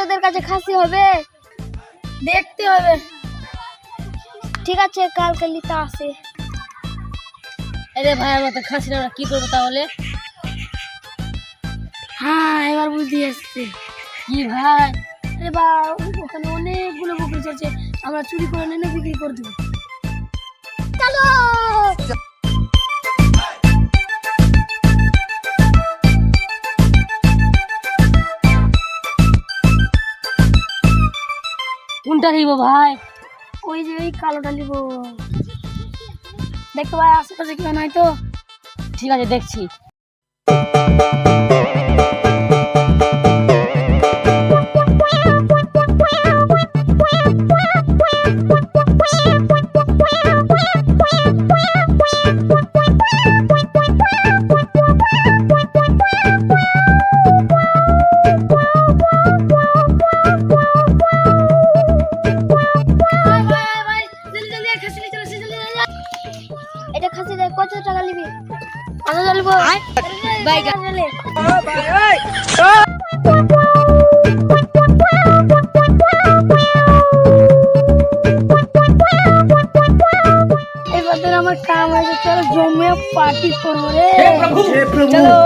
তোদের কাছে খাসি হবে? দেখতে হবে। ঠিক আছে কালকে লিতা আসে। আরে ভাই আমার তো খাসি না কি করব তাহলে? হ্যাঁ এবার বুঝতে আসছে কি ভাই? আরে বা ওখানে অনেকগুলো বকরি চলছে আমরা চুরি করে এনে বিক্রি করে দেবো। কোনটা নিব ভাই? ওই যে ওই কালোটা নিব। দেখতে ভাই, আশেপাশে কেউ নাই তো? ঠিক আছে, দেখছি। কত টাকা নিবি। কত চলবো এবার আমার কাম হয়েছে চলো জমিয়ে পার্টি করব রে। চলো।